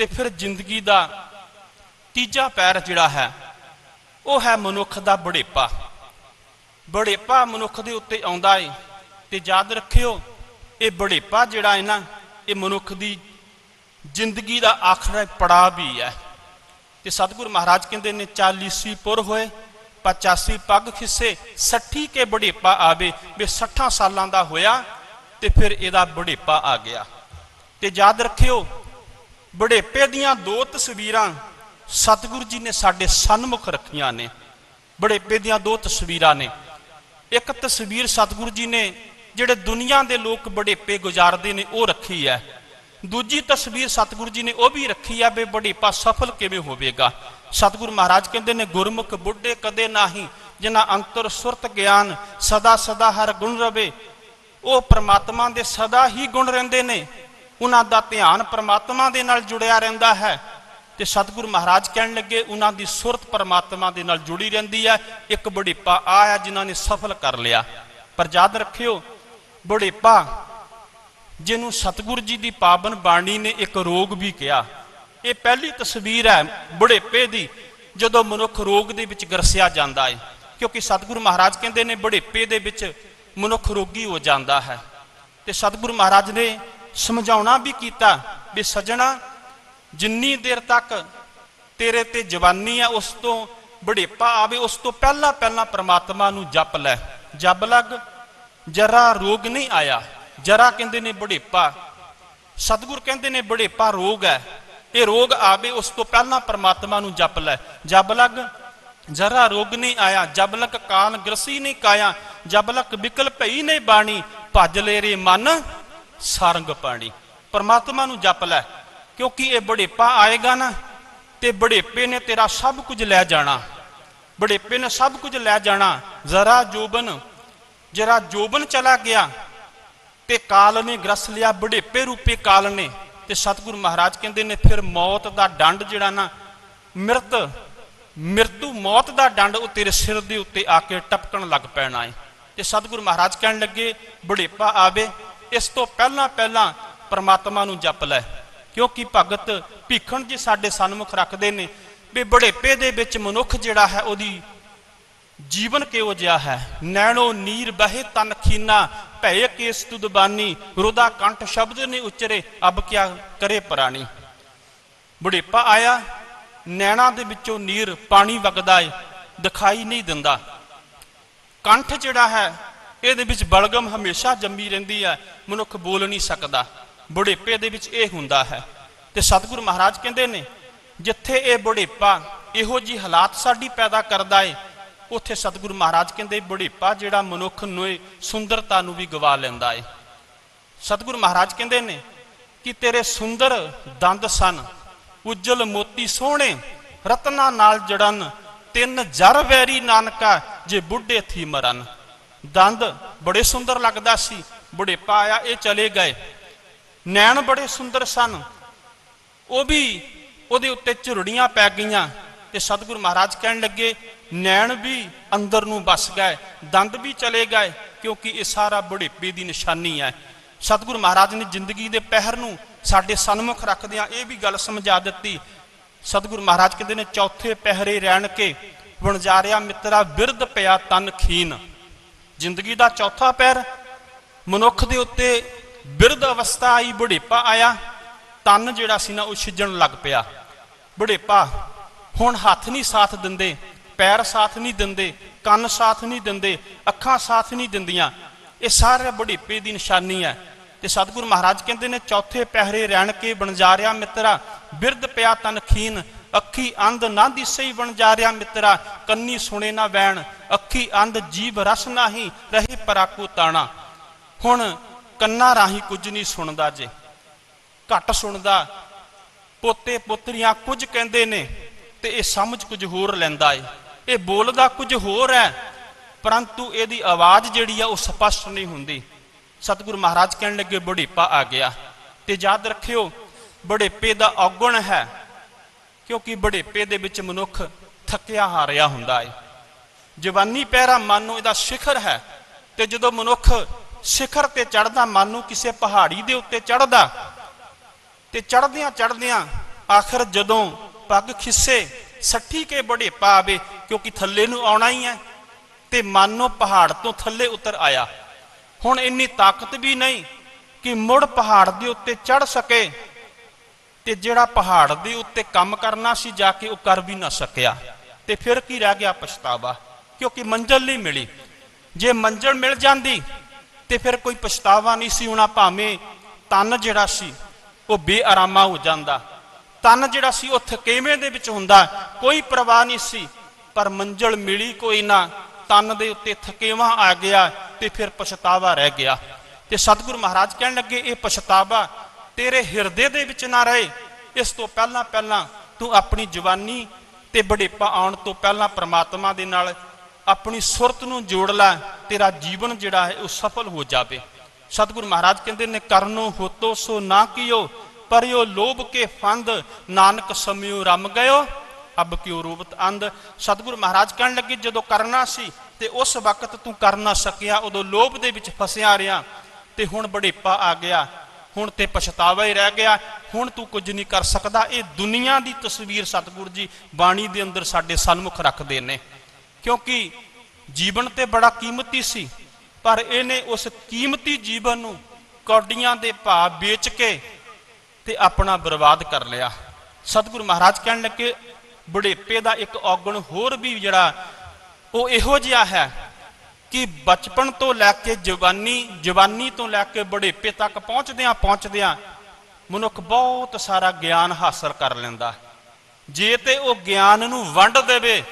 ਤੇ ਫਿਰ ਜ਼ਿੰਦਗੀ ਦਾ ਤੀਜਾ ਪੈਰ ਜਿਹੜਾ ਹੈ, ਉਹ ਹੈ ਮਨੁੱਖ ਦਾ ਬੜੇਪਾ। ਬੜੇਪਾ ਮਨੁੱਖ ਦੇ ਉੱਤੇ ਆਉਂਦਾ ਏ, ਤੇ ਯਾਦ ਰੱਖਿਓ, ਇਹ ਬੜੇਪਾ ਜਿਹੜਾ ਹੈ ਨਾ, ਇਹ ਮਨੁੱਖ ਦੀ ਜ਼ਿੰਦਗੀ ਦਾ ਆਖਰੀ ਪੜਾਅ ਵੀ ਹੈ। ਤੇ ਸਤਿਗੁਰੂ ਮਹਾਰਾਜ ਕਹਿੰਦੇ ਨੇ 40 ਪੁਰ ਹੋਏ 85 ਪੱਗ ਖਿੱਸੇ 60 ਕੇ ਬੜੇਪਾ ਆਵੇ, ਵੀ 60 ਸਾਲਾਂ ਦਾ ਹੋਇਆ, ਤੇ ਫਿਰ ਇਹਦਾ ਬੜੇਪਾ ਆ ਗਿਆ। ਤੇ ਯਾਦ ਰੱਖਿਓ ਬੜੇਪੇ ਦੀਆਂ ਦੋ ਤਸਵੀਰਾਂ ਸਤਿਗੁਰੂ ਜੀ ਨੇ ਸਾਡੇ ਸਨਮੁਖ ਰੱਖੀਆਂ ਨੇ। ਬੜੇਪੇ ਦੀਆਂ ਦੋ ਤਸਵੀਰਾਂ ਨੇ। ਇੱਕ ਤਸਵੀਰ ਸਤਿਗੁਰੂ ਜੀ ਨੇ ਜਿਹੜੇ ਦੁਨੀਆ ਦੇ ਲੋਕ ਬੜੇਪੇ ਗੁਜ਼ਾਰਦੇ ਨੇ, ਉਹ ਰੱਖੀ ਹੈ। ਦੂਜੀ ਤਸਵੀਰ ਸਤਿਗੁਰੂ ਜੀ ਨੇ ਉਹ ਵੀ ਰੱਖੀ ਹੈ ਵੀ ਬੜੇਪਾ ਸਫਲ ਕਿਵੇਂ ਹੋਵੇਗਾ। ਸਤਿਗੁਰੂ ਮਹਾਰਾਜ ਕਹਿੰਦੇ ਨੇ, ਗੁਰਮੁਖ ਬੁੱਢੇ ਕਦੇ ਨਾਹੀ, ਜਿਨ੍ਹਾਂ ਅੰਤਰ ਸੁਰਤ ਗਿਆਨ ਸਦਾ ਸਦਾ ਹਰ ਗੁਣ ਰਵੇ, ਉਹ ਪ੍ਰਮਾਤਮਾ ਦੇ ਸਦਾ ਹੀ ਗੁਣ ਰਹਿੰਦੇ ਨੇ। ਉਹਨਾਂ ਦਾ ਧਿਆਨ ਪਰਮਾਤਮਾ ਦੇ ਨਾਲ ਜੁੜਿਆ ਰਹਿੰਦਾ ਹੈ। ਤੇ ਸਤਿਗੁਰੂ ਮਹਾਰਾਜ ਕਹਿਣ ਲੱਗੇ, ਉਹਨਾਂ ਦੀ ਸੁਰਤ ਪਰਮਾਤਮਾ ਦੇ ਨਾਲ ਜੁੜੀ ਰਹਿੰਦੀ ਹੈ। ਇੱਕ ਬੜੇਪਾ ਆਇਆ ਜਿਨ੍ਹਾਂ ਨੇ ਸਫਲ ਕਰ ਲਿਆ। ਪਰ ਯਾਦ ਰੱਖਿਓ, ਬੁਢੇਪਾ, ਜਿਹਨੂੰ ਸਤਿਗੁਰੂ ਜੀ ਦੀ ਪਾਵਨ ਬਾਣੀ ਨੇ ਇੱਕ ਰੋਗ ਵੀ ਕਿਹਾ। ਇਹ ਪਹਿਲੀ ਤਸਵੀਰ ਹੈ ਬੁਢੇਪੇ ਦੀ, ਜਦੋਂ ਮਨੁੱਖ ਰੋਗ ਦੇ ਵਿੱਚ ਗਰਸਿਆ ਜਾਂਦਾ ਹੈ ਕਿਉਂਕਿ ਸਤਿਗੁਰੂ ਮਹਾਰਾਜ ਕਹਿੰਦੇ ਨੇ, ਬੁਢੇਪੇ ਦੇ ਵਿੱਚ ਮਨੁੱਖ ਰੋਗੀ ਹੋ ਜਾਂਦਾ ਹੈ। ਤੇ ਸਤਿਗੁਰੂ ਮਹਾਰਾਜ ਨੇ ਸਮਝਾਉਣਾ ਵੀ ਕੀਤਾ ਵੀ ਸੱਜਣਾ, ਜਿੰਨੀ ਦੇਰ ਤੱਕ ਤੇਰੇ ਤੇ ਜਵਾਨੀ ਆ, ਉਸ ਤੋਂ ਬੜੇਪਾ ਆਵੇ, ਉਸ ਤੋਂ ਪਹਿਲਾਂ ਪਹਿਲਾਂ ਪ੍ਰਮਾਤਮਾ ਨੂੰ ਜਪ ਲੈ। ਜਪ ਲੱਗ, ਜਰਾ ਰੋਗ ਨਹੀਂ ਆਇਆ। ਜਰਾ ਕਹਿੰਦੇ ਨੇ ਬੜੇਪਾ ਸਤਿਗੁਰ ਕਹਿੰਦੇ ਨੇ ਬੜੇਪਾ ਰੋਗ ਹੈ। ਇਹ ਰੋਗ ਆਵੇ, ਉਸ ਤੋਂ ਪਹਿਲਾਂ ਪ੍ਰਮਾਤਮਾ ਨੂੰ ਜਪ ਲੈ। ਜਪ ਲੱਗ, ਜਰਾ ਰੋਗ ਨਹੀਂ ਆਇਆ। ਜਬ ਲਕ ਕਾਨ ਗ੍ਰਸੀ ਨਹੀਂ ਕਾਇਆ। ਜਬ ਲਕ ਵਿਕਲ ਭਈ ਨਹੀਂ ਬਾਣੀ। ਭੱਜ ਲੈ ਰੇ ਮਨ। ਸਾਰੰਗ ਪਾਣੀ। ਪਰਮਾਤਮਾ ਨੂੰ ਜਪ ਲੈ, ਕਿਉਂਕਿ ਇਹ ਬੜੇਪਾ ਆਏਗਾ ਨਾ, ਤੇ ਬੜੇਪੇ ਨੇ ਤੇਰਾ ਸਭ ਕੁਝ ਲੈ ਜਾਣਾ। ਬੜੇਪੇ ਨੇ ਸਭ ਕੁਝ ਲੈ ਜਾਣਾ। ਜ਼ਰਾ ਜੋਬਨ, ਜਰਾ ਜੋਬਨ ਚਲਾ ਗਿਆ, ਤੇ ਕਾਲ ਨੇ ਗ੍ਰਸ ਲਿਆ ਬੜੇਪੇ ਰੂਪੇ ਕਾਲ ਨੇ। ਤੇ ਸਤਿਗੁਰੂ ਮਹਾਰਾਜ ਕਹਿੰਦੇ ਨੇ, ਫਿਰ ਮੌਤ ਦਾ ਡੰਡ ਜਿਹੜਾ ਨਾ, ਮਿਰਤ, ਮਿਰਤੂ ਮੌਤ ਦਾ ਡੰਡ ਉਹ ਤੇਰੇ ਸਿਰ ਦੇ ਉੱਤੇ ਆ ਕੇ ਟਪਕਣ ਲੱਗ ਪੈਣਾ ਹੈ ਤੇ ਸਤਿਗੁਰੂ ਮਹਾਰਾਜ ਕਹਿਣ ਲੱਗੇ ਬੜੇਪਾ ਆਵੇ ਇਸ ਤੋਂ ਪਹਿਲਾਂ ਪਹਿਲਾਂ ਪਰਮਾਤਮਾ ਨੂੰ ਜਪ ਲੈ। ਕਿਉਂਕਿ ਭਗਤ ਭੀਖਣ ਜੀ ਸਾਡੇ ਸਨਮੁਖ ਰੱਖਦੇ ਨੇ, ਵੀ ਬੜੇਪੇ ਦੇ ਵਿੱਚ ਮਨੁੱਖ ਜਿਹੜਾ ਹੈ ਉਹਦੀ ਜੀਵਨ ਕਿਹੋ ਜਿਹਾ ਹੈ? ਨੈਣੋ ਨੀਰ ਬਹਿ ਤਨ ਖੀਨਾ ਭੈ ਕੇਸ ਤੁਦਬਾਨੀ ਰੋਦਾ ਕੰਠ ਸ਼ਬਦ ਨੇ ਉਚਰੇ, ਅਬ ਕਿਆ ਕਰੇ ਪ੍ਰਾਣੀ ਬੁਢੇਪਾ ਆਇਆ, ਨੈਣਾ ਦੇ ਵਿੱਚੋਂ ਨੀਰ ਪਾਣੀ ਵਗਦਾ ਏ, ਦਿਖਾਈ ਨਹੀਂ ਦਿੰਦਾ। ਕੰਠ ਜਿਹੜਾ ਹੈ ਇਹਦੇ ਵਿੱਚ ਬਲਗਮ ਹਮੇਸ਼ਾ ਜੰਮੀ ਰਹਿੰਦੀ ਹੈ, ਮਨੁੱਖ ਬੋਲ ਨਹੀਂ ਸਕਦਾ। ਬੁਢੇਪੇ ਦੇ ਵਿੱਚ ਇਹ ਹੁੰਦਾ ਹੈ। ਤੇ ਸਤਿਗੁਰੂ ਮਹਾਰਾਜ ਕਹਿੰਦੇ ਨੇ, ਜਿੱਥੇ ਇਹ ਬੁਢੇਪਾ ਇਹੋ ਜੀ ਹਾਲਾਤ ਸਾਡੀ ਪੈਦਾ ਕਰਦਾ ਏ, ਉੱਥੇ ਸਤਿਗੁਰੂ ਮਹਾਰਾਜ ਕਹਿੰਦੇ, ਬੁਢੇਪਾ ਜਿਹੜਾ ਮਨੁੱਖ ਨੂੰ ਸੁੰਦਰਤਾ ਨੂੰ ਵੀ ਗਵਾ ਲੈਂਦਾ ਏ। ਸਤਿਗੁਰੂ ਮਹਾਰਾਜ ਕਹਿੰਦੇ ਨੇ ਕਿ ਤੇਰੇ ਸੁੰਦਰ ਦੰਦ ਸਨ, ਉਜਲ ਮੋਤੀ ਸੋਹਣੇ, ਰਤਨਾ ਨਾਲ ਜੜਨ, ਤਿੰਨ ਜਰ ਵੈਰੀ ਨਾਨਕਾ, ਜੇ ਬੁੱਢੇ ਥੀ ਮਰਨ। ਦੰਦ ਬੜੇ ਸੁੰਦਰ ਲੱਗਦਾ ਸੀ, ਬੁਢੇਪਾ ਆਇਆ, ਇਹ ਚਲੇ ਗਏ। ਨੈਣ ਬੜੇ ਸੁੰਦਰ ਸਨ। ਉਹ ਵੀ ਉਹਦੇ ਉੱਤੇ ਝੁਰੜੀਆਂ ਪੈ ਗਈਆਂ ਤੇ ਸਤਿਗੁਰੂ ਮਹਾਰਾਜ ਕਹਿਣ ਲੱਗੇ, ਨੈਣ ਵੀ ਅੰਦਰ ਨੂੰ ਵਸ ਗਏ, ਦੰਦ ਵੀ ਚਲੇ ਗਏ, ਕਿਉਂਕਿ ਇਹ ਸਾਰਾ ਬੁਢੇਪੇ ਦੀ ਨਿਸ਼ਾਨੀ ਹੈ। ਸਤਿਗੁਰੂ ਮਹਾਰਾਜ ਨੇ ਜ਼ਿੰਦਗੀ ਦੇ ਪਹਿਰ ਨੂੰ ਸਾਡੇ ਸਨਮੁਖ ਰੱਖਦਿਆਂ ਇਹ ਵੀ ਗੱਲ ਸਮਝਾ ਦਿੱਤੀ। ਸਤਿਗੁਰੂ ਮਹਾਰਾਜ ਕਹਿੰਦੇ ਨੇ, ਚੌਥੇ ਪਹਿਰੇ ਰਹਿਣ ਕੇ ਵਣਜਾਰਿਆ ਮਿੱਤਰਾ ਬਿਰਧ ਪਿਆ ਤਨ ਖੀਨ। ਜ਼ਿੰਦਗੀ ਦਾ ਚੌਥਾ ਪੈਰ, ਮਨੁੱਖ ਦੇ ਉੱਤੇ ਬਿਰਧ ਅਵਸਥਾ ਆਈ, ਬੁਢੇਪਾ ਆਇਆ, ਤਨ ਜਿਹੜਾ ਸੀ ਨਾ ਉਹ ਛਿੱਜਣ ਲੱਗ ਪਿਆ। ਬੁਢੇਪਾ, ਹੁਣ ਹੱਥ ਨਹੀਂ ਸਾਥ ਦਿੰਦੇ, ਪੈਰ ਸਾਥ ਨਹੀਂ ਦਿੰਦੇ, ਕੰਨ ਸਾਥ ਨਹੀਂ ਦਿੰਦੇ, ਅੱਖਾਂ ਸਾਥ ਨਹੀਂ ਦਿੰਦੀਆਂ। ਇਹ ਸਾਰਾ ਬੁਢੇਪੇ ਦੀ ਨਿਸ਼ਾਨੀ ਹੈ। ਤੇ ਸਤਿਗੁਰੂ ਮਹਾਰਾਜ ਕਹਿੰਦੇ ਨੇ, ਚੌਥੇ ਪਹਿਰੇ ਰਹਿਣ ਕੇ ਬਣਜਾਰਿਆ ਮਿੱਤਰਾ, ਬਿਰਧ ਪਿਆ ਤਨ ਖੀਨ ਅੱਖੀ ਅੰਧ ਨਾ ਦਿਸਈ ਬਣਜਾਰਿਆ ਮਿੱਤਰਾ, ਕੰਨੀ ਸੁਣੇ ਨਾ ਵੈਣ, ਅੱਖੀ ਅੰਧ ਜੀਵ ਰਸ ਨਾਹੀ ਰਹੀ ਪਰਾਕੂ ਤਾਣਾ। ਹੁਣ ਕੰਨਾਂ ਰਾਹੀਂ ਕੁਝ ਨਹੀਂ ਸੁਣਦਾ ਜੇ। ਘੱਟ ਸੁਣਦਾ, ਪੋਤੇ ਪੁੱਤਰੀਆਂ ਕੁਝ ਕਹਿੰਦੇ ਨੇ ਤੇ ਇਹ ਸਮਝ ਕੁਝ ਹੋਰ ਲੈਂਦਾ ਏ। ਇਹ ਬੋਲਦਾ ਕੁਝ ਹੋਰ ਹੈ, ਪਰੰਤੂ ਇਹਦੀ ਆਵਾਜ਼ ਜਿਹੜੀ ਆ ਉਹ ਸਪਸ਼ਟ ਨਹੀਂ ਹੁੰਦੀ। ਸਤਿਗੁਰੂ ਮਹਾਰਾਜ ਕਹਿਣ ਲੱਗੇ, ਬੁਢੇਪਾ ਆ ਗਿਆ। ਤੇ ਯਾਦ ਰੱਖਿਓ, ਬੁਢੇਪੇ ਦਾ ਔਗਣ ਹੈ ਕਿਉਂਕਿ ਬੁਢੇਪੇ ਦੇ ਵਿੱਚ ਮਨੁੱਖ ਥੱਕਿਆ ਹਾਰਿਆ ਹੁੰਦਾ ਹੈ ਜਵਾਨੀ ਪਹਿਰਾ ਮਨ ਨੂੰ ਇਹਦਾ ਸਿਖਰ ਹੈ ਤੇ ਜਦੋਂ ਮਨੁੱਖ ਸਿਖਰ ਤੇ ਚੜਦਾ ਮਨ ਨੂੰ ਕਿਸੇ ਪਹਾੜੀ ਦੇ ਉੱਤੇ ਚੜਦਾ ਤੇ ਚੜਦਿਆਂ ਚੜਦਿਆਂ ਆਖਰ ਜਦੋਂ ਪੱਗ ਖਿੱਸੇ, ਸੱਠੀ ਕੇ ਬੜੇਪਾ ਆਵੇ, ਕਿਉਂਕਿ ਥੱਲੇ ਨੂੰ ਆਉਣਾ ਹੀ ਹੈ, ਤੇ ਮਨ ਨੂੰ ਪਹਾੜ ਤੋਂ ਥੱਲੇ ਉਤਰ ਆਇਆ। ਹੁਣ ਇੰਨੀ ਤਾਕਤ ਵੀ ਨਹੀਂ ਕਿ ਮੁੜ ਪਹਾੜ ਦੇ ਉੱਤੇ ਚੜ ਸਕੇ ਤੇ ਜਿਹੜਾ ਪਹਾੜ ਦੇ ਉੱਤੇ ਕੰਮ ਕਰਨਾ ਸੀ ਜਾ ਕੇ ਉਹ ਕਰ ਵੀ ਨਾ ਸਕਿਆ। ਤੇ ਫਿਰ ਕੀ ਰਹਿ ਗਿਆ ਪਛਤਾਵਾ? ਕਿਉਂਕਿ ਮੰਜ਼ਲ ਨਹੀਂ ਮਿਲੀ। ਜੇ ਮੰਜ਼ਲ ਮਿਲ ਜਾਂਦੀ, ਤੇ ਫਿਰ ਕੋਈ ਪਛਤਾਵਾ ਨਹੀਂ ਸੀ ਹੋਣਾ, ਭਾਵੇਂ ਤਨ ਜਿਹੜਾ ਸੀ, ਉਹ ਬੇਆਰਾਮਾ ਹੋ ਜਾਂਦਾ। ਤਨ ਜਿਹੜਾ ਸੀ, ਉਹ ਥਕੇਵੇਂ ਦੇ ਵਿੱਚ ਹੁੰਦਾ। ਕੋਈ ਪਰਵਾਹ ਨਹੀਂ ਸੀ, ਪਰ ਮੰਜ਼ਲ ਮਿਲੀ ਕੋਈ ਨਾ, ਤਨ ਦੇ ਉੱਤੇ ਥਕੇਵਾ ਆ ਗਿਆ ਤੇ ਫਿਰ ਪਛਤਾਵਾ ਰਹਿ ਗਿਆ। ਤੇ ਸਤਿਗੁਰੂ ਮਹਾਰਾਜ ਕਹਿਣ ਲੱਗੇ, ਇਹ ਪਛਤਾਵਾ ਤੇਰੇ ਹਿਰਦੇ ਦੇ ਵਿੱਚ ਨਾ ਰਹੇ। ਇਸ ਤੋਂ ਪਹਿਲਾਂ ਪਹਿਲਾਂ ਤੂੰ ਆਪਣੀ ਜਵਾਨੀ ਤੇ ਬੜੇਪਾ ਆਉਣ ਤੋਂ ਪਹਿਲਾਂ ਪ੍ਰਮਾਤਮਾ ਦੇ ਨਾਲ ਆਪਣੀ ਸੁਰਤ ਨੂੰ ਜੋੜ ਲੈ। ਤੇਰਾ ਜੀਵਨ ਜਿਹੜਾ ਹੈ ਉਹ ਸਫਲ ਹੋ ਜਾਵੇ। ਸਤਿਗੁਰੂ ਮਹਾਰਾਜ ਕਹਿੰਦੇ ਨੇ, ਕਰਨੋ ਹੋਤੋ ਸੋ ਨਾ ਕੀਓ, ਪਰਿਓ ਲੋਭ ਕੇ ਫੰਦ, ਨਾਨਕ ਸਮਿਉ ਰਮ ਗਇਓ, ਅਬ ਕਿਉ ਰੂਪਤ ਅੰਧ। ਸਤਿਗੁਰੂ ਮਹਾਰਾਜ ਕਹਿਣ ਲੱਗੇ, ਜਦੋਂ ਕਰਨਾ ਸੀ ਤੇ ਉਸ ਵਕਤ ਤੂੰ ਕਰ ਨਾ ਸਕਿਆ, ਉਦੋਂ ਲੋਭ ਦੇ ਵਿੱਚ ਫਸਿਆ ਰਿਹਾ ਤੇ ਹੁਣ ਬੜੇਪਾ ਆ ਗਿਆ। ਹੁਣ ਤੇ ਪਛਤਾਵਾ ਹੀ ਰਹਿ ਗਿਆ। ਹੁਣ ਤੂੰ ਕੁਝ ਨਹੀਂ ਕਰ ਸਕਦਾ। ਇਹ ਦੁਨੀਆ ਦੀ ਤਸਵੀਰ ਸਤਿਗੁਰੂ ਜੀ ਬਾਣੀ ਦੇ ਅੰਦਰ ਸਾਡੇ ਸਨਮੁਖ ਰੱਖਦੇ ਨੇ। ਕਿਉਂਕਿ ਜੀਵਨ ਤੇ ਬੜਾ ਕੀਮਤੀ ਸੀ, ਪਰ ਇਹਨੇ ਉਸ ਕੀਮਤੀ ਜੀਵਨ ਨੂੰ ਕੌਡੀਆਂ ਦੇ ਭਾਅ ਵੇਚ ਕੇ ਤੇ ਆਪਣਾ ਬਰਬਾਦ ਕਰ ਲਿਆ। ਸਤਿਗੁਰੂ ਮਹਾਰਾਜ ਕਹਿਣ ਲੱਗੇ, ਬੁਢੇਪੇ ਦਾ ਇੱਕ ਔਗਣ ਹੋਰ ਵੀ ਜਿਹੜਾ ਉਹ ਇਹੋ ਜਿਹਾ ਹੈ ਕਿ ਬਚਪਨ ਤੋਂ ਲੈ ਕੇ ਜਵਾਨੀ ਜਵਾਨੀ ਤੋਂ ਲੈ ਕੇ ਬੁਢੇਪੇ ਤੱਕ ਪਹੁੰਚਦਿਆਂ ਪਹੁੰਚਦਿਆਂ ਮਨੁੱਖ ਬਹੁਤ ਸਾਰਾ ਗਿਆਨ ਹਾਸਲ ਕਰ ਲੈਂਦਾ। ਜੇ ਤੇ ਉਹ ਗਿਆਨ ਨੂੰ ਵੰਡ ਦੇਵੇ,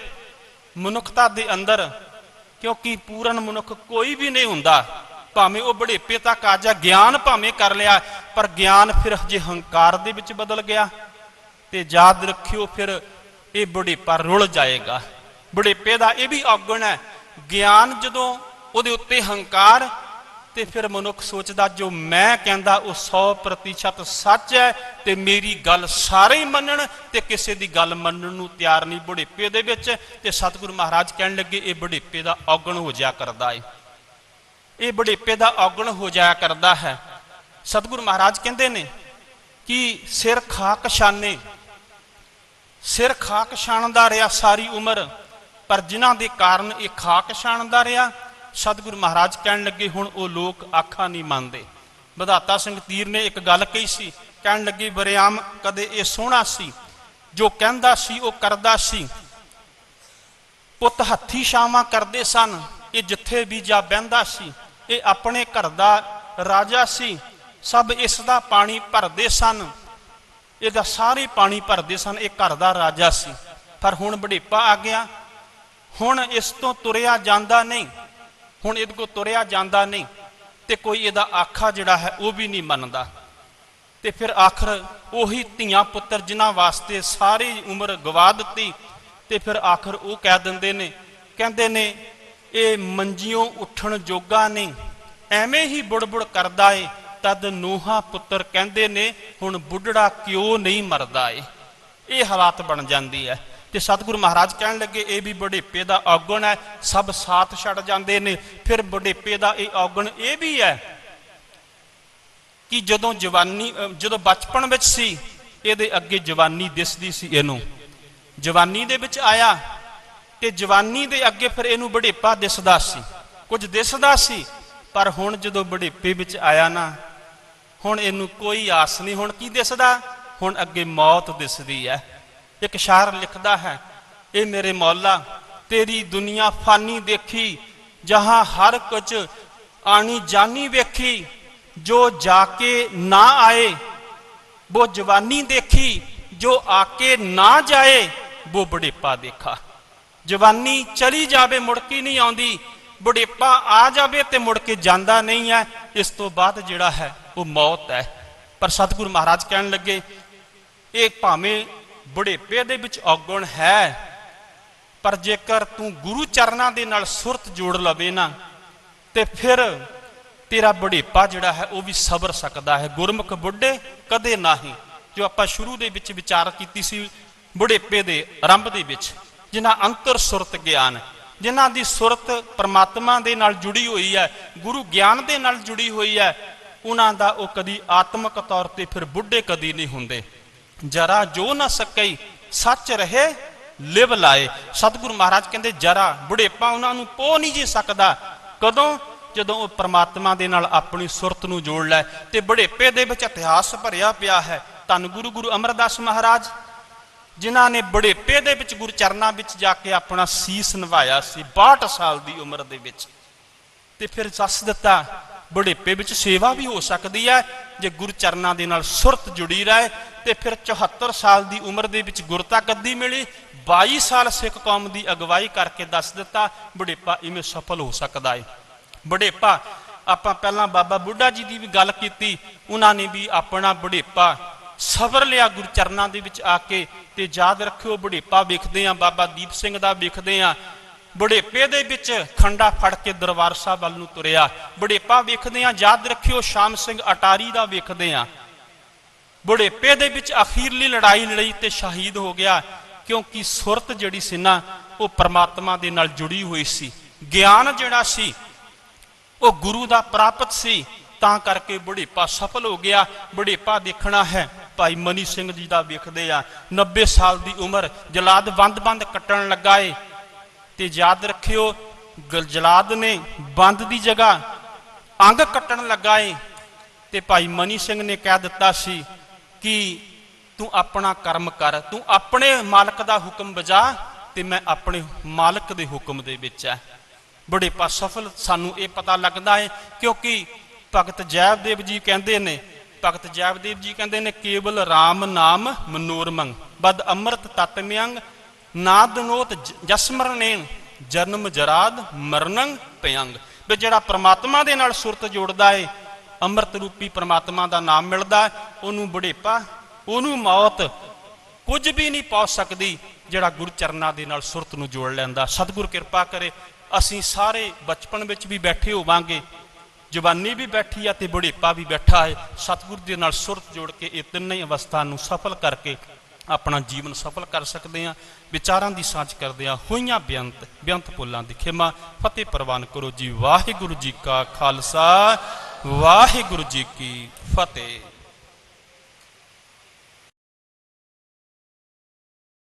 ਮਨੁੱਖਤਾ ਦੇ ਅੰਦਰ, ਕਿਉਂਕਿ ਪੂਰਨ ਮਨੁੱਖ ਕੋਈ ਵੀ ਨਹੀਂ ਹੁੰਦਾ, ਭਾਵੇਂ ਉਹ ਬੁਢੇਪੇ ਤੱਕ ਆ ਜਾ, ਗਿਆਨ ਭਾਵੇਂ ਕਰ ਲਿਆ, ਪਰ ਗਿਆਨ ਫਿਰ ਹਜੇ ਹੰਕਾਰ ਦੇ ਵਿੱਚ ਬਦਲ ਗਿਆ ਤੇ ਯਾਦ ਰੱਖਿਓ ਫਿਰ ਇਹ ਬੁਢੇਪਾ ਰੁਲ ਜਾਏਗਾ। ਬੁਢੇਪੇ ਦਾ ਇਹ ਵੀ ਔਗਣ ਹੈ ਗਿਆਨ ਜਦੋਂ ਉਹਦੇ ਉੱਤੇ ਹੰਕਾਰ, ਤੇ ਫਿਰ ਮਨੁੱਖ ਸੋਚਦਾ, ਜੋ ਮੈਂ ਕਹਿੰਦਾ, ਉਹ 100% ਸੱਚ ਹੈ, ਤੇ ਮੇਰੀ ਗੱਲ ਸਾਰੇ ਹੀ ਮੰਨਣ, ਤੇ ਕਿਸੇ ਦੀ ਗੱਲ ਮੰਨਣ ਨੂੰ ਤਿਆਰ ਨਹੀਂ ਬੁਢੇਪੇ ਦੇ ਵਿੱਚ, ਤੇ ਸਤਿਗੁਰੂ ਮਹਾਰਾਜ ਕਹਿਣ ਲੱਗੇ, ਇਹ ਬੁਢੇਪੇ ਦਾ ਔਗਣ ਹੋ ਜਾਇਆ ਕਰਦਾ ਏ। ਇਹ ਬੁਢੇਪੇ ਦਾ ਔਗਣ ਹੋ ਜਾਇਆ ਕਰਦਾ ਹੈ। ਸਤਿਗੁਰੂ ਮਹਾਰਾਜ ਕਹਿੰਦੇ ਨੇ ਕਿ ਸਿਰ ਖਾਕ ਛਾਨੇ, ਸਿਰ ਖਾਕ ਛਾਣਦਾ ਰਿਹਾ ਸਾਰੀ ਉਮਰ ਪਰ ਜਿਨ੍ਹਾਂ ਦੇ ਕਾਰਨ ਇਹ ਖਾਕ ਛਾਣਦਾ ਰਿਹਾ, ਸਤਿਗੁਰੂ ਮਹਾਰਾਜ ਕਹਿਣ ਲੱਗੇ, ਹੁਣ ਉਹ ਲੋਕ ਆਖਾਂ ਨਹੀਂ ਮੰਨਦੇ। ਵਧਾਤਾ ਸਿੰਘ ਤੀਰ ਨੇ ਇੱਕ ਗੱਲ ਕਹੀ ਸੀ, ਕਹਿਣ ਲੱਗੇ ਬਰਿਆਮ ਕਦੇ ਇਹ ਸੋਹਣਾ ਸੀ, ਜੋ ਕਹਿੰਦਾ ਸੀ ਉਹ ਕਰਦਾ ਸੀ। ਪੁੱਤ ਹੱਥੀ ਛਾਵਾਂ ਕਰਦੇ ਸਨ, ਇਹ ਜਿੱਥੇ ਵੀ ਜਾ ਬਹਿੰਦਾ ਸੀ, ਇਹ ਆਪਣੇ ਘਰ ਦਾ ਰਾਜਾ ਸੀ। ਸਭ ਇਸ ਦਾ ਪਾਣੀ ਭਰਦੇ ਸਨ, ਇਹਦਾ ਸਾਰੇ ਪਾਣੀ ਭਰਦੇ ਸਨ, ਇਹ ਘਰ ਦਾ ਰਾਜਾ ਸੀ। ਪਰ ਹੁਣ ਬੜੇਪਾ ਆ ਗਿਆ ਹੁਣ ਇਸ ਤੋਂ ਤੁਰਿਆ ਜਾਂਦਾ ਨਹੀਂ। ਹੁਣ ਇਹਦੇ ਕੋ ਤੁਰਿਆ ਜਾਂਦਾ ਨਹੀਂ ਤੇ ਕੋਈ ਇਹਦਾ ਆਖਾ ਜਿਹੜਾ ਹੈ ਉਹ ਵੀ ਨਹੀਂ ਮੰਨਦਾ। ਤੇ ਫਿਰ ਆਖਰ ਉਹੀ ਧੀਆਂ ਪੁੱਤਰ ਜਿਨ੍ਹਾਂ ਵਾਸਤੇ ਸਾਰੀ ਉਮਰ ਗਵਾ ਦਿੱਤੀ, ਤੇ ਫਿਰ ਆਖਰ ਉਹ ਕਹਿ ਦਿੰਦੇ ਨੇ, ਕਹਿੰਦੇ ਨੇ, ਇਹ ਮੰਜੀਆਂ ਉੱਠਣ ਜੋਗਾ ਨਹੀਂ। ਐਵੇਂ ਹੀ ਬੁੜਬੁੜ ਕਰਦਾ ਏ। ਤਦ ਨੂਹਾ ਪੁੱਤਰ ਕਹਿੰਦੇ ਨੇ, ਹੁਣ ਬੁੱਢੜਾ ਕਿਉਂ ਨਹੀਂ ਮਰਦਾ ਏ? ਇਹ ਹਾਲਾਤ ਬਣ ਜਾਂਦੀ ਹੈ। ਤੇ ਸਤਿਗੁਰੂ ਮਹਾਰਾਜ ਕਹਿਣ ਲੱਗੇ, ਇਹ ਵੀ ਬੁਢੇਪੇ ਦਾ ਔਗਣ ਹੈ, ਸਭ ਸਾਥ ਛੱਡ ਜਾਂਦੇ ਨੇ, ਫਿਰ ਬੁਢੇਪੇ ਦਾ ਇਹ ਔਗਣ ਇਹ ਵੀ ਹੈ ਕਿ ਜਦੋਂ ਜਵਾਨੀ ਜਦੋਂ ਬਚਪਨ ਵਿੱਚ ਸੀ, ਇਹਦੇ ਅੱਗੇ ਜਵਾਨੀ ਦਿਸਦੀ ਸੀ ਇਹਨੂੰ। ਜਵਾਨੀ ਦੇ ਵਿੱਚ ਆਇਆ ਤੇ ਜਵਾਨੀ ਦੇ ਅੱਗੇ ਫਿਰ ਇਹਨੂੰ ਬੁਢੇਪਾ ਦਿਸਦਾ ਸੀ। ਕੁਝ ਦਿਸਦਾ ਸੀ, ਪਰ ਹੁਣ ਜਦੋਂ ਬੁਢੇਪੇ ਵਿੱਚ ਆਇਆ ਨਾ, ਹੁਣ ਇਹਨੂੰ ਕੋਈ ਆਸ ਨਹੀਂ, ਹੁਣ ਕੀ ਦਿਸਦਾ? ਹੁਣ ਅੱਗੇ ਮੌਤ ਦਿਸਦੀ ਹੈ। ਇੱਕ ਸ਼ਾਇਰ ਲਿਖਦਾ ਹੈ, ਇਹ ਮੇਰੇ ਮੌਲਾ, ਤੇਰੀ ਦੁਨੀਆ ਫਾਨੀ ਦੇਖੀ, ਜਹਾਂ ਹਰ ਕੁਝ ਆਣੀ ਜਾਨੀ ਵੇਖੀ, ਜੋ ਜਾ ਕੇ ਨਾ ਆਏ ਉਹ ਜਵਾਨੀ ਦੇਖੀ, ਜੋ ਆ ਕੇ ਨਾ ਜਾਏ ਉਹ ਬੁਢੇਪਾ ਦੇਖਾ। ਜਵਾਨੀ ਚਲੀ ਜਾਵੇ, ਮੁੜ ਕੇ ਨਹੀਂ ਆਉਂਦੀ, ਬੁਢੇਪਾ ਆ ਜਾਵੇ ਤੇ ਮੁੜ ਕੇ ਜਾਂਦਾ ਨਹੀਂ ਹੈ, ਇਸ ਤੋਂ ਬਾਅਦ ਜਿਹੜਾ ਹੈ, ਉਹ ਮੌਤ ਹੈ। ਪਰ ਸਤਿਗੁਰੂ ਮਹਾਰਾਜ ਕਹਿਣ ਲੱਗੇ, ਇਹ ਭਾਵੇਂ ਬੁਢੇਪੇ ਦੇ ਵਿੱਚ ਔਗਣ ਹੈ। ਪਰ ਜੇਕਰ ਤੂੰ ਗੁਰੂ ਚਰਨਾਂ ਦੇ ਨਾਲ ਸੁਰਤ ਜੋੜ ਲਵੇ ਨਾ, ਤੇ ਫਿਰ ਤੇਰਾ ਬੁਢੇਪਾ ਜਿਹੜਾ ਹੈ ਉਹ ਵੀ ਸਬਰ ਸਕਦਾ ਹੈ। ਗੁਰਮੁਖ ਬੁੱਢੇ ਕਦੇ ਨਹੀਂ, ਜੋ ਆਪਾਂ ਸ਼ੁਰੂ ਦੇ ਵਿੱਚ ਵਿਚਾਰ ਕੀਤੀ ਸੀ ਬੁਢੇਪੇ ਦੇ ਆਰੰਭ ਦੇ ਵਿੱਚ, ਜਿਨ੍ਹਾਂ ਅੰਤਰ ਸੁਰਤ ਗਿਆਨ, ਜਿਨ੍ਹਾਂ ਦੀ ਸੁਰਤ ਪਰਮਾਤਮਾ ਦੇ ਨਾਲ ਜੁੜੀ ਹੋਈ ਹੈ, ਗੁਰੂ ਗਿਆਨ ਦੇ ਨਾਲ ਜੁੜੀ ਹੋਈ ਹੈ, ਉਹਨਾਂ ਦਾ ਉਹ ਕਦੀ ਆਤਮਿਕ ਤੌਰ ਤੇ ਫਿਰ ਬੁੱਢੇ ਕਦੀ ਨਹੀਂ ਹੁੰਦੇ। ਜਰਾ ਜੋ ਨਾ ਸਕਈ ਸੱਚ ਰਹੇ, ਲਿਵ ਲਾਏ। ਸਤਿਗੁਰੂ ਮਹਾਰਾਜ ਕਹਿੰਦੇ, ਜਰਾ ਬੁਢੇਪਾ ਉਹਨਾਂ ਨੂੰ ਪੋ ਨਹੀਂ ਜੀ ਸਕਦਾ। ਕਦੋਂ? ਜਦੋਂ ਉਹ ਪ੍ਰਮਾਤਮਾ ਦੇ ਨਾਲ ਆਪਣੀ ਸੁਰਤ ਨੂੰ ਜੋੜ ਲੈ ਤੇ ਬੁਢੇਪੇ ਦੇ ਵਿੱਚ ਇਤਿਹਾਸ ਭਰਿਆ ਪਿਆ ਹੈ। ਧੰਨ ਗੁਰੂ ਗੁਰੂ ਅਮਰਦਾਸ ਮਹਾਰਾਜ, ਜਿਨ੍ਹਾਂ ਨੇ ਬੁਢੇਪੇ ਦੇ ਵਿੱਚ ਗੁਰੂ ਚਰਨਾਂ ਵਿੱਚ ਜਾ ਕੇ ਆਪਣਾ ਸੀਸ ਨਿਭਾਇਆ ਸੀ 62 ਸਾਲ ਦੀ ਉਮਰ ਦੇ ਵਿੱਚ। ਤੇ ਫਿਰ ਦੱਸ ਦਿੱਤਾ ਬੁਢੇਪੇ ਵਿੱਚ ਸੇਵਾ ਵੀ ਹੋ ਸਕਦੀ ਹੈ। ਜੇ ਗੁਰੂ ਚਰਨਾਂ ਦੇ ਨਾਲ ਸੁਰਤ ਜੁੜੀ ਰਹੇ, ਤੇ ਫਿਰ 74 ਸਾਲ ਦੀ ਉਮਰ ਦੇ ਵਿੱਚ ਗੁਰਤਾ ਗੱਦੀ ਮਿਲੀ 22 ਸਾਲ ਸਿੱਖ ਕੌਮ ਦੀ ਅਗਵਾਈ ਕਰਕੇ ਦੱਸ ਦਿੱਤਾ, ਬੁਢੇਪਾ ਇਵੇਂ ਸਫਲ ਹੋ ਸਕਦਾ ਹੈ ਬੁਢੇਪਾ, ਆਪਾਂ ਪਹਿਲਾਂ ਬਾਬਾ ਬੁੱਢਾ ਜੀ ਦੀ ਵੀ ਗੱਲ ਕੀਤੀ, ਉਹਨਾਂ ਨੇ ਵੀ ਆਪਣਾ ਬੁਢੇਪਾ ਸਬਰ ਲਿਆ ਗੁਰਚਰਨਾਂ ਦੇ ਵਿੱਚ ਆ ਕੇ, ਤੇ ਯਾਦ ਰੱਖਿਓ, ਬੁਢੇਪਾ ਵੇਖਦੇ ਆ ਬਾਬਾ ਦੀਪ ਸਿੰਘ ਦਾ ਵੇਖਦੇ ਆ ਬੁਢੇਪੇ ਦੇ ਵਿੱਚ ਖੰਡਾ ਫੜ ਕੇ ਦਰਬਾਰ ਸਾਹਿਬ ਵੱਲ ਨੂੰ ਤੁਰਿਆ। ਬੁਢੇਪਾ ਵੇਖਦੇ ਆ ਯਾਦ ਰੱਖਿਓ ਸ਼ਾਮ ਸਿੰਘ ਅਟਾਰੀ ਦਾ ਵੇਖਦੇ ਆ ਬੁਢੇਪੇ ਦੇ ਵਿੱਚ ਅਖੀਰਲੀ ਲੜਾਈ ਲੜੀ ਤੇ ਸ਼ਹੀਦ ਹੋ ਗਿਆ, ਕਿਉਂਕਿ ਸੁਰਤ ਜਿਹੜੀ ਸੀ ਨਾ, ਉਹ ਪਰਮਾਤਮਾ ਦੇ ਨਾਲ ਜੁੜੀ ਹੋਈ ਸੀ। ਗਿਆਨ ਜਿਹੜਾ ਸੀ, ਉਹ ਗੁਰੂ ਦਾ ਪ੍ਰਾਪਤ ਸੀ। ਤਾਂ ਕਰਕੇ ਬੁਢੇਪਾ ਸਫਲ ਹੋ ਗਿਆ। ਬੁਢੇਪਾ ਦੇਖਣਾ ਹੈ, ਭਾਈ ਮਨੀ ਸਿੰਘ ਜੀ ਦਾ ਵੇਖਦੇ ਆ 90 ਸਾਲ ਦੀ ਉਮਰ, ਜਲਾਦ ਬੰਦ-ਬੰਦ ਕੱਟਣ ਲੱਗਾ ਏ। ਤੇ ਯਾਦ ਰੱਖਿਓ ਗ- ਨੇ ਬੰਦ ਦੀ ਜਗ੍ਹਾ ਅੰਗ ਕੱਟਣ ਲੱਗਾ ਏ ਤੇ ਭਾਈ ਮਨੀ ਸਿੰਘ ਨੇ ਕਹਿ ਦਿੱਤਾ ਸੀ ਕਿ ਤੂੰ ਆਪਣਾ ਕਰਮ ਕਰ, ਤੂੰ ਆਪਣੇ ਮਾਲਕ ਦਾ ਹੁਕਮ ਬਜਾ ਤੇ ਮੈਂ ਆਪਣੇ ਮਾਲਕ ਦੇ ਹੁਕਮ ਦੇ ਵਿੱਚ ਹੈ ਬੁਢੇਪਾ ਸਫਲ ਸਾਨੂੰ ਇਹ ਪਤਾ ਲੱਗਦਾ ਹੈ ਕਿਉਂਕਿ ਭਗਤ ਜੈਵਦੇਵ ਜੀ ਕਹਿੰਦੇ ਨੇ, ਭਗਤ ਜੈਵਦੇਵ ਜੀ ਕਹਿੰਦੇ ਨੇ, ਕੇਵਲ RAM ਨਾਮ ਮਨੋਰਮੰ, ਬਦ ਅੰਮ੍ਰਿਤ ਤਤਮਯੰਗ ਨਾਦਨੋਤ ਜਸਮਰਨੇ ਜਨਮ ਜਰਾਦ ਮਰਨੰ ਪਿਯੰਗ। ਵੀ ਜਿਹੜਾ ਪ੍ਰਮਾਤਮਾ ਦੇ ਨਾਲ ਸੁਰਤ ਜੋੜਦਾ ਏ ਅੰਮ੍ਰਿਤ ਰੂਪੀ ਪ੍ਰਮਾਤਮਾ ਦਾ ਨਾਮ ਮਿਲਦਾ ਹੈ, ਉਹਨੂੰ ਬੁਢੇਪਾ ਉਹਨੂੰ ਮੌਤ ਕੁਝ ਵੀ ਨਹੀਂ ਪਹੁੰਚ ਸਕਦੀ ਜਿਹੜਾ ਗੁਰੂ ਚਰਨਾਂ ਦੇ ਨਾਲ ਸੁਰਤ ਨੂੰ ਜੋੜ ਲੈਂਦਾ। ਸਤਿਗੁਰ ਕਿਰਪਾ ਕਰੇ ਅਸੀਂ ਸਾਰੇ ਬਚਪਨ ਵਿੱਚ ਵੀ ਬੈਠੇ ਹੋਵਾਂਗੇ ਜਵਾਨੀ ਵੀ ਬੈਠੀ ਆ ਤੇ ਬੁਢੇਪਾ ਵੀ ਬੈਠਾ ਹੈ ਸਤਿਗੁਰ ਦੇ ਨਾਲ ਸੁਰਤ ਜੋੜ ਕੇ ਇਹ ਤਿੰਨੇ ਅਵਸਥਾ ਨੂੰ ਸਫਲ ਕਰਕੇ ਆਪਣਾ ਜੀਵਨ ਸਫਲ ਕਰ ਸਕਦੇ ਹਾਂ, ਵਿਚਾਰਾਂ ਦੀ ਸਾਂਝ ਕਰਦੇ ਹਾਂ, ਹੋਈਆਂ ਬੇਅੰਤ ਬੇਅੰਤ ਪੁੱਲਾਂ ਦੀ ਖਿਮਾ, ਫਤਿਹ ਪ੍ਰਵਾਨ ਕਰੋ ਜੀ, ਵਾਹਿਗੁਰੂ ਜੀ ਕਾ ਖਾਲਸਾ, ਵਾਹਿਗੁਰੂ ਜੀ ਕੀ ਫਤਿਹ।